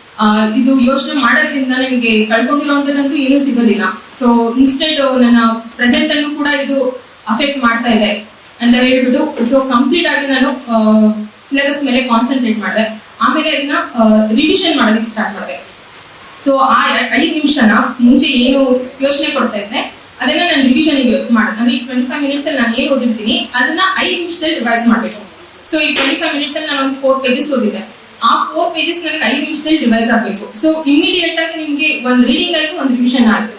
[SPEAKER 1] ಇದು ಯೋಚನೆ ಮಾಡೋದ್ರಿಂದ ನನಗೆ ಕಳ್ಕೊಂಡಿರೋಂಥದ್ದಂತೂ ಏನೂ ಸಿಗೋದಿಲ್ಲ. ಸೊ ಇನ್ಸ್ಟೆಂಟ್ ನನ್ನ ಪ್ರೆಸೆಂಟ್ ಅಲ್ಲೂ ಕೂಡ ಇದು ಅಫೆಕ್ಟ್ ಮಾಡ್ತಾ ಇದೆ ಅಂತ ಹೇಳ್ಬಿಟ್ಟು ಸೊ ಕಂಪ್ಲೀಟ್ ಆಗಿ ನಾನು ಸಿಲೆಬಸ್ ಮೇಲೆ ಕಾನ್ಸಂಟ್ರೇಟ್ ಮಾಡಿದೆ. ಆಮೇಲೆ ಅದನ್ನ ರಿವಿಷನ್ ಮಾಡೋದಕ್ಕೆ ಸ್ಟಾರ್ಟ್ ಮಾಡಿದೆ. ಸೊ ಆ ಐದು ನಿಮಿಷನ ಮುಂಚೆ ಏನು ಯೋಚನೆ ಕೊಡ್ತಾ ಇದ್ದೆ, ಅದನ್ನ ನಾನು ರಿವಿಷನ್ಗೆ ಮಾಡಿದೆ. ಅಂದ್ರೆ ಈ ಟ್ವೆಂಟಿ ಫೈವ್ ಮಿನಿಟ್ಸ್ ಅಲ್ಲಿ ನಾನು ಏನು ಓದಿರ್ತೀನಿ, ಅದನ್ನ ಐದು ನಿಮಿಷದಲ್ಲಿ ರಿವೈಸ್ ಮಾಡಬೇಕು. ಸೊ ಈ ಟ್ವೆಂಟಿ ಫೈವ್ ಮಿನಿಟ್ಸ್ ಅಲ್ಲಿ ನಾನು ಒಂದು ಫೋರ್ ಪೇಜಸ್ ಓದಿದ್ದೆ. ಆ ಫೋರ್ ಪೇಜಸ್ ನನಗೆ ಐದು ನಿಮಿಷದಲ್ಲಿ ರಿವೈಸ್ ಆಗಬೇಕು. ಸೊ ಇಮಿಡಿಯೇಟ್ ಆಗಿ ನಿಮಗೆ ಒಂದು ರೀಡಿಂಗ್ ಆಯ್ತು ಒಂದು ರಿವಿಷನ್ ಆಯ್ತು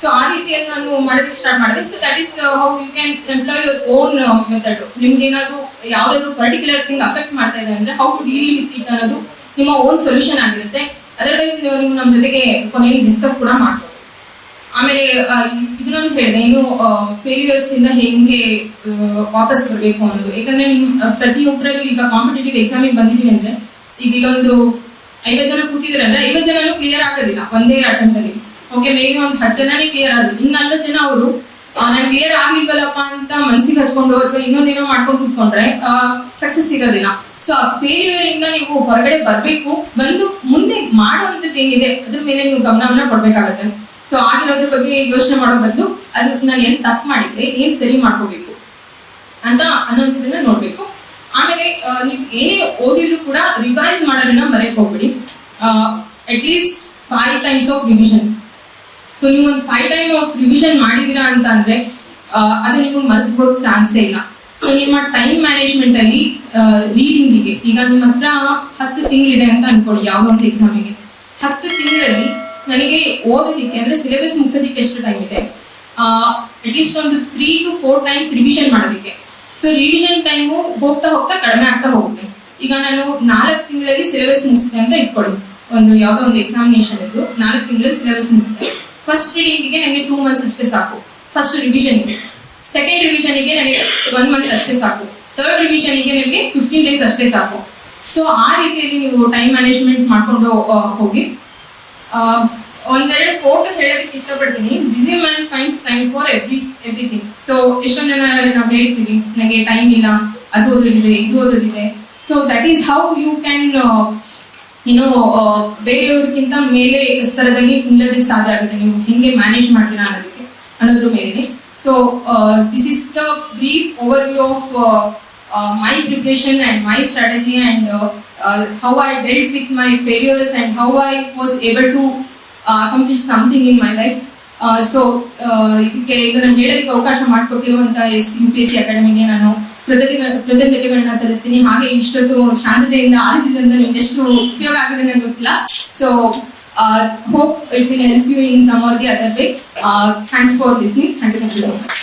[SPEAKER 1] ಸೊ ಆ ರೀತಿಯಲ್ಲಿ ನಾನು ಮಾಡೋದಕ್ಕೆ ಸ್ಟಾರ್ಟ್ ಮಾಡಿದೆ. So that is how you can employ your own method ನಿಮ್ಗೆ ಏನಾದ್ರು ಯಾವ್ದಾದ್ರು ಪರ್ಟಿಕ್ಯುಲರ್ ಥಿಂಗ್ ಅಫೆಕ್ಟ್ ಮಾಡ್ತಾ ಇದೆ ಅಂದ್ರೆ how to deal with it ಅನ್ನೋದು ನಿಮ್ಮ ಓನ್ ಸೊಲ್ಯೂಷನ್ ಆಗಿರುತ್ತೆ. ಅದರ್ವೈಸ್ ನೀವು ನಮ್ಮ ಜೊತೆಗೆ ಕೊನೆಯಲ್ಲಿ ಡಿಸ್ಕಸ್ ಕೂಡ ಮಾಡ್ಬೋದು. ಆಮೇಲೆ ಇದನ್ನೊಂದು ಹೇಳಿದೆ ಇನ್ನು ಫೇಲ್ಯೂರ್ಸ್ ಇಂದ ಹೆಂಗೆ ವಾಪಸ್ ಬರಬೇಕು ಅನ್ನೋದು. ಯಾಕಂದ್ರೆ ನಿಮ್ ಆ, ಪ್ರತಿಯೊಬ್ಬರಲ್ಲೂ ಈಗ ಕಾಂಪಿಟೇಟಿವ್ ಎಕ್ಸಾಮಿಗೆ ಬಂದಿದ್ದೀವಿ ಅಂದ್ರೆ ಈಗ ಇಲ್ಲೊಂದು ಐವತ್ತು ಜನ ಕೂತಿದ್ರೆ ಅಂದ್ರೆ ಐವತ್ತು ಜನನು ಕ್ಲಿಯರ್ ಆಗೋದಿಲ್ಲ. ಒಂದೇ ಅಟೆಂಪ್ಟ್ ಅಲ್ಲಿ. ಓಕೆ ಮೇಬಿ ಒಂದು ಹತ್ತು ಜನನೇ ಕ್ಲಿಯರ್ ಆದ್ರು. ಇನ್ನು ನಲ್ವತ್ತು ಜನ ಅವರು ನಾನು ಕ್ಲಿಯರ್ ಆಗ್ಲಿಲ್ವಲ್ಲಪ್ಪ ಅಂತ ಮನ್ಸಿಗೆ ಹಚ್ಕೊಂಡು ಅಥವಾ ಇನ್ನೊಂದೇನೋ ಮಾಡ್ಕೊಂಡು ಕೂತ್ಕೊಂಡ್ರೆ ಸಕ್ಸಸ್ ಸಿಗೋದಿಲ್ಲ. ಸೊ ಆ ಫೇಲ್ಯೂರ್ ಇಂದ ನೀವು ಹೊರಗಡೆ ಬರಬೇಕು. ಬಂದು ಮುಂದೆ ಮಾಡುವಂಥದ್ದು ಏನಿದೆ, ಅದ್ರ ಮೇಲೆ ನೀವು ಗಮನವನ್ನ ಕೊಡ್ಬೇಕಾಗತ್ತೆ. ಸೊ ಆಗಿರೋದ್ರ ಬಗ್ಗೆ ಯೋಚನೆ ಮಾಡೋ ಬದಲು ಅದಕ್ಕೆ ನಾನು ಏನ್ ತಪ್ಪು ಮಾಡಿದ್ದೆ ಏನ್ ಸರಿ ಮಾಡ್ಕೋಬೇಕು ಅಂತ ಅನ್ನೋಂಥದ್ದನ್ನ ನೋಡ್ಬೇಕು. ಆಮೇಲೆ ನೀವು ಏನೇ ಓದಿದ್ರು ಕೂಡ ರಿವೈಸ್ ಮಾಡೋದನ್ನ ಮರೆಯಕ್ ಹೋಗ್ಬಿಡಿ. At least five times of revision so ನೀವು ಒಂದು ಫೈವ್ ಟೈಮ್ ಆಫ್ ರಿವಿಷನ್ ಮಾಡಿದೀರಾ ಅಂತ ಅಂದ್ರೆ ಅದು ನಿಮಗೆ ಮರೆತುಕೋ ಚಾನ್ಸೇ ಇಲ್ಲ. ಸೊ ನಿಮ್ಮ ಟೈಮ್ ಮ್ಯಾನೇಜ್ಮೆಂಟ್ ಅಲ್ಲಿ ರೀಡಿಂಗಿಗೆ ಈಗ ನಿಮ್ಮ ಹತ್ರ ಹತ್ತು ತಿಂಗಳಿದೆ ಅಂತ ಅನ್ಕೊಳ್ಳಿ ಯಾವುದೋ ಒಂದು ಎಕ್ಸಾಮಿಗೆ ಹತ್ತು ತಿಂಗಳಲ್ಲಿ ನನಗೆ ಓದೋದಕ್ಕೆ, ಅಂದ್ರೆ ಸಿಲೆಬಸ್ ಮುಗಿಸೋದಿಕ್ಕೆ ಎಷ್ಟು ಟೈಮ್ ಇದೆ? ಅಟ್ಲೀಸ್ಟ್ ಒಂದು three to four times revision ಮಾಡೋದಕ್ಕೆ. ಸೊ ರಿವಿಷನ್ ಟೈಮು ಹೋಗ್ತಾ ಹೋಗ್ತಾ ಕಡಿಮೆ ಆಗ್ತಾ ಹೋಗುತ್ತೆ. ಈಗ ನಾನು ನಾಲ್ಕು ತಿಂಗಳಲ್ಲಿ ಸಿಲೆಬಸ್ ಮುಗಿಸಿದೆ ಅಂತ ಇಟ್ಕೊಳ್ಳಿ. ಒಂದು ಯಾವುದೋ ಒಂದು ಎಕ್ಸಾಮಿನೇಷನ್ ಇದ್ದು ನಾಲ್ಕು ತಿಂಗಳಲ್ಲಿ ಸಿಲೆಬಸ್ ಮುಗಿಸಿದೆ ಫಸ್ಟ್ ರೀಡಿಂಗಿಗೆ ನನಗೆ ಟೂ ಮಂತ್ಸ್ ಅಷ್ಟೇ ಸಾಕು. ಫಸ್ಟ್ ರಿವಿಷನ್ಗೆ ಸೆಕೆಂಡ್ ರಿವಿಷನ್ಗೆ ನನಗೆ ಒನ್ ಮಂತ್ ಅಷ್ಟೇ ಸಾಕು. ಥರ್ಡ್ ರಿವಿಷನ್ಗೆ ನನಗೆ ಫಿಫ್ಟೀನ್ ಡೇಸ್ ಅಷ್ಟೇ ಸಾಕು. ಸೊ ಆ ರೀತಿಯಲ್ಲಿ ನೀವು ಟೈಮ್ ಮ್ಯಾನೇಜ್ಮೆಂಟ್ ಮಾಡ್ಕೊಂಡು ಹೋಗಿ. ಒಂದೆರಡು ಕೋಟ್ ಹೇಳೋದಕ್ಕೆ ಇಷ್ಟಪಡ್ತೀನಿ. Busy man finds time for every everything so ಎಷ್ಟೊಂದು ಜನ ನಾವು ಹೇಳ್ತೀವಿ. ನನಗೆ ಟೈಮ್ ಇಲ್ಲ. ಅದು ಓದೋದಿದೆ, ಇದು ಓದೋದಿದೆ. So that is how you can ಏನೋ ಬೇರೆಯವ್ರಿಗಿಂತ ಮೇಲೆ ಸ್ತರದಲ್ಲಿ ನಿಲ್ಲೋದಕ್ಕೆ ಸಾಧ್ಯ ಆಗುತ್ತೆ. ನೀವು ಹಿಂಗೆ ಮ್ಯಾನೇಜ್ ಮಾಡ್ತೀರಾ ಅನ್ನೋದಕ್ಕೆ, ಅನ್ನೋದ್ರ ಮೇಲೆ so this is the brief overview of my preparation and my strategy and how I dealt with my failures and how I was able to accomplish something in my life so ಇದಕ್ಕೆ ಇದನ್ನು ಹೇಳೋದಕ್ಕೆ ಅವಕಾಶ ಮಾಡಿಕೊಟ್ಟಿರುವಂತಹ S U P S C ಅಕಾಡೆಮಿಗೆ ನಾನು ಕೃತಜ್ಞ ಕೃತಜ್ಞತೆಗಳನ್ನ ಸಲ್ಲಿಸ್ತೀನಿ. ಹಾಗೆ ಇಷ್ಟೊತ್ತು ಶಾಂತತೆಯಿಂದ ಆಲಿಸಿದ್ರಿಂದ ನಿಮ್ಗೆ ಎಷ್ಟು ಉಪಯೋಗ ಆಗಿದೆ ನನಗೆ ಗೊತ್ತಿಲ್ಲ. So hope it will help you in some or the other way thanks for listening thank you so much